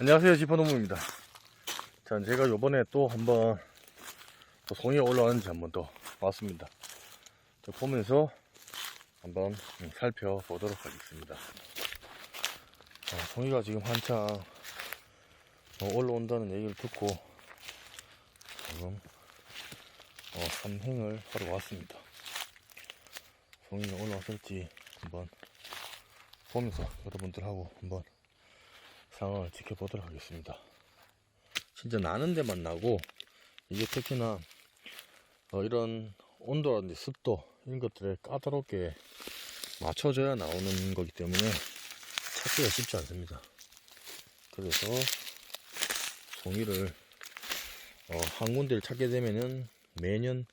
안녕하세요 지퍼노무입니다. 자 제가 요번에 또 한번 또 송이가 올라왔는지 한번 또 왔습니다. 저 보면서 한번 음, 살펴보도록 하겠습니다. 자, 송이가 지금 한창 어, 올라온다는 얘기를 듣고 지금 어, 삼행을 하러 왔습니다. 송이가 올라왔을지 한번 보면서 여러분들하고 한번 상황을 지켜보도록 하겠습니다. 진짜 나는 데만 나고 이게 특히나 어, 이런 온도라든지 습도 이런 것들에 까다롭게 맞춰져야 나오는 거기 때문에 찾기가 쉽지 않습니다. 그래서 송이를 어, 한 군데를 찾게 되면은 매년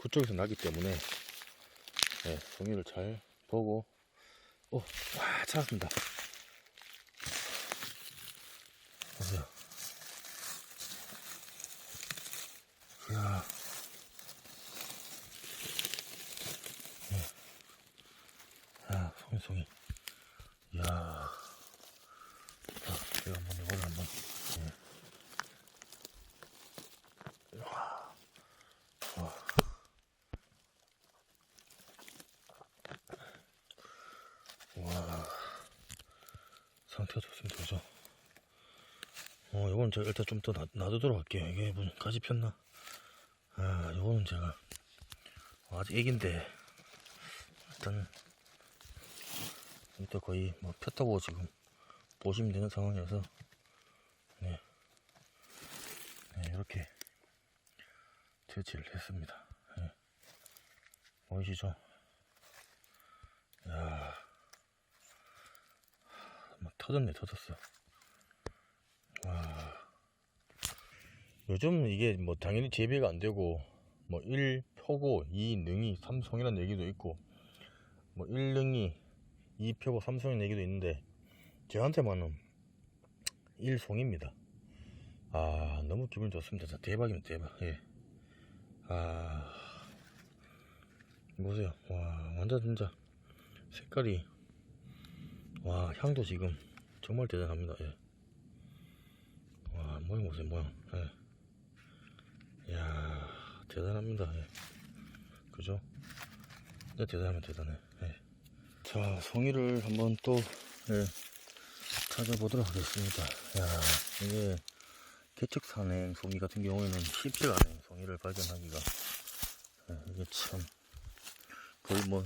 그쪽에서 나기 때문에 네, 송이를 잘 보고 오, 와 찾았습니다. 보세요. 이야. 예. 야, 송이, 송이. 이야. 자, 제가 한번 이거를 한번, 예. 와. 와. 와. 상태가 좋습니다. 그죠? 어, 요건 제가 일단 좀 더 놔두도록 할게요. 이게 무슨 가지 폈나? 아, 요거는 제가 어, 아직 애기인데 일단 일단 거의 뭐 폈다고 지금 보시면 되는 상황이어서 네, 네 이렇게 채취를 했습니다. 네. 보이시죠? 야, 막 터졌네, 터졌어. 요즘 이게 뭐 당연히 재배가 안 되고 뭐 1 표고 2 능이 3 송이라는 얘기도 있고 뭐 1 능이 2 표고 3 송이라는 얘기도 있는데 저한테만은 1 송입니다. 아 너무 기분 좋습니다. 대박입니다 대박. 예. 아 보세요. 와 완전 진짜 색깔이 와 향도 지금 정말 대단합니다. 예. 와 모양 보세요 모양. 예. 이야 대단합니다 예. 그죠 네 대단하면 대단해 예. 자 송이를 한번 또 예, 찾아보도록 하겠습니다 야 이게 개척산행 송이 같은 경우에는 쉽지가 않아요 송이를 발견하기가 예, 이게 참 거의 뭐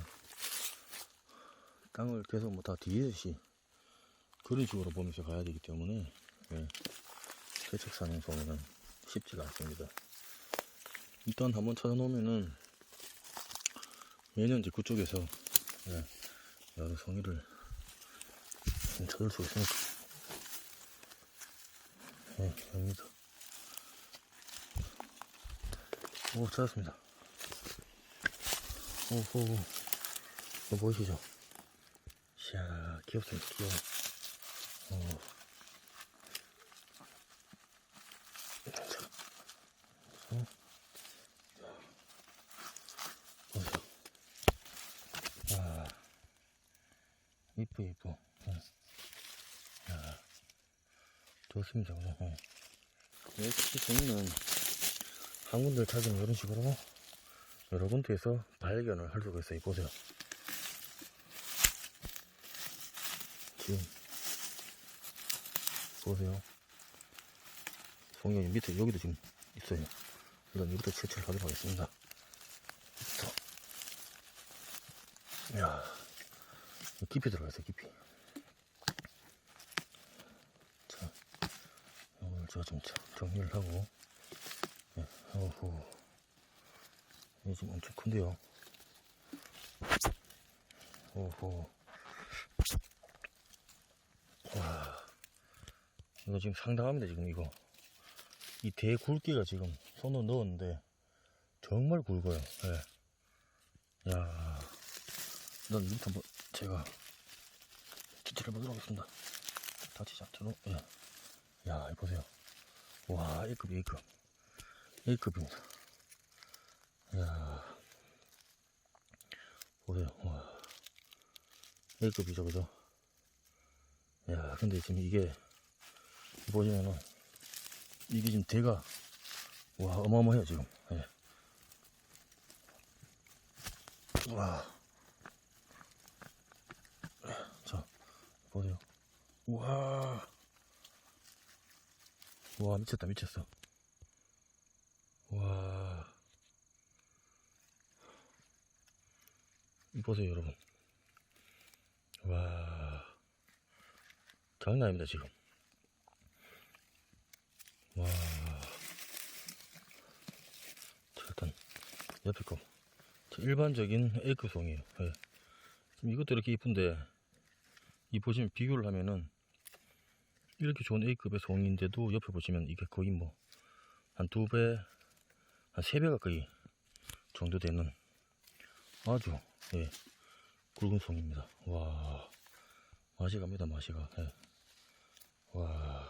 땅을 계속 뭐 다 뒤지듯이 그런 식으로 보면서 가야 되기 때문에 예, 개척산행 송이는 쉽지가 않습니다. 일단 한번 찾아놓으면은 매년 이제 그쪽에서 예, 여러 송이를 찾을 수 있으니까 예, 여기다. 오 찾았습니다. 오호 보이시죠? 이야 귀엽습니다. 귀여워 어. 자, 어. 보세요. 아, 이쁘, 이쁘. 응. 야, 좋습니다, 그죠? 응. 역시 종이는 한 군데를 찾으면 이런 식으로 여러 군데에서 발견을 할 수가 있어요. 보세요. 지금, 보세요. 송이 밑에, 여기도 지금 있어요. 일단 여기부터 채취를 하도록 하겠습니다. 야 깊이 들어가세요 깊이 자 이걸 제가 좀 정리를 하고. 네, 어후. 이게 지금 엄청 큰데요. 오호 와. 이거 지금 상당합니다 지금 이거. 이 대 굵기가 지금 손으로 넣었는데 정말 굵어요. 예. 야. 난 이부터 한번 제가 기체를 보도록 하겠습니다. 다치지 않도록, 예. 야, 이거 보세요. 와, A급, A급. A급입니다. 야 보세요. 와. A급이죠, 그죠? 야, 근데 지금 이게 보시면은 이게 지금 대가 와 어마어마해요 지금. 예. 와. 자 보세요. 와. 와 미쳤다 미쳤어. 와. 이 보세요 여러분. 와. 장난 아닙니다 지금. 와. 자, 일단 옆에 거. 자, 일반적인 에이크송이에요. 예. 지금 이것도 이렇게 이쁜데 이 보시면 비교를 하면은 이렇게 좋은 A급의 송인데도 옆에 보시면 이게 거의 뭐 한 두 배, 한 세 배 가까이 정도 되는 아주 예, 굵은 송입니다. 와 맛이 갑니다 맛이가. 예. 와,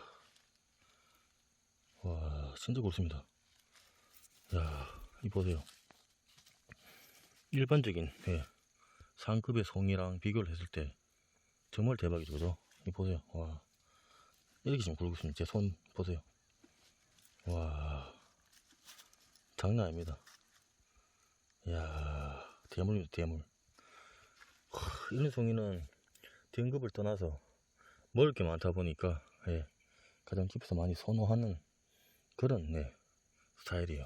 와 진짜 굵습니다. 야, 이 보세요. 일반적인 예, 상급의 송이랑 비교를 했을 때 정말 대박이죠, 그죠? 이 보세요. 와, 이렇게 지금 굵고 있습니다. 제 손 보세요. 와, 장난 아닙니다. 이야, 대물입니다, 대물. 하, 이런 송이는 등급을 떠나서 먹을 게 많다 보니까 예, 가장 집에서 많이 선호하는 그런 네, 스타일이에요.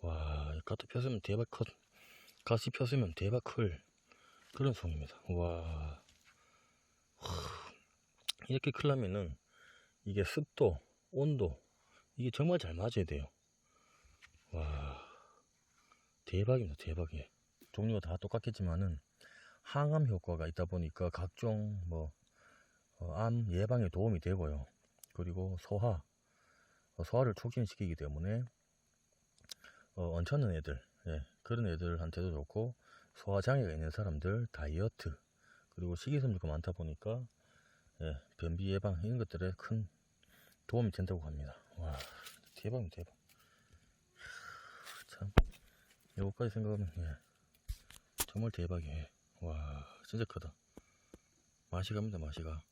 와, 가트 폈으면 대박 컷, 가시 폈으면 대박 클 그런 송입니다. 와, 하, 이렇게 클라면은 이게 습도, 온도 이게 정말 잘 맞아야 돼요. 와, 대박입니다, 대박이에요. 종류가 다 똑같겠지만은 항암 효과가 있다 보니까 각종 뭐 어, 암 예방에 도움이 되고요. 그리고 소화, 어, 소화를 촉진시키기 때문에 어, 얹혀는 애들, 예, 그런 애들한테도 좋고 소화 장애가 있는 사람들, 다이어트, 그리고 식이섬유가 많다 보니까 예, 변비 예방 이런 것들에 큰 도움이 된다고 합니다. 와, 대박입니다, 대박. 참, 요거까지 생각하면 예, 정말 대박이에요. 와, 진짜 크다. 맛이 갑니다, 맛이 가.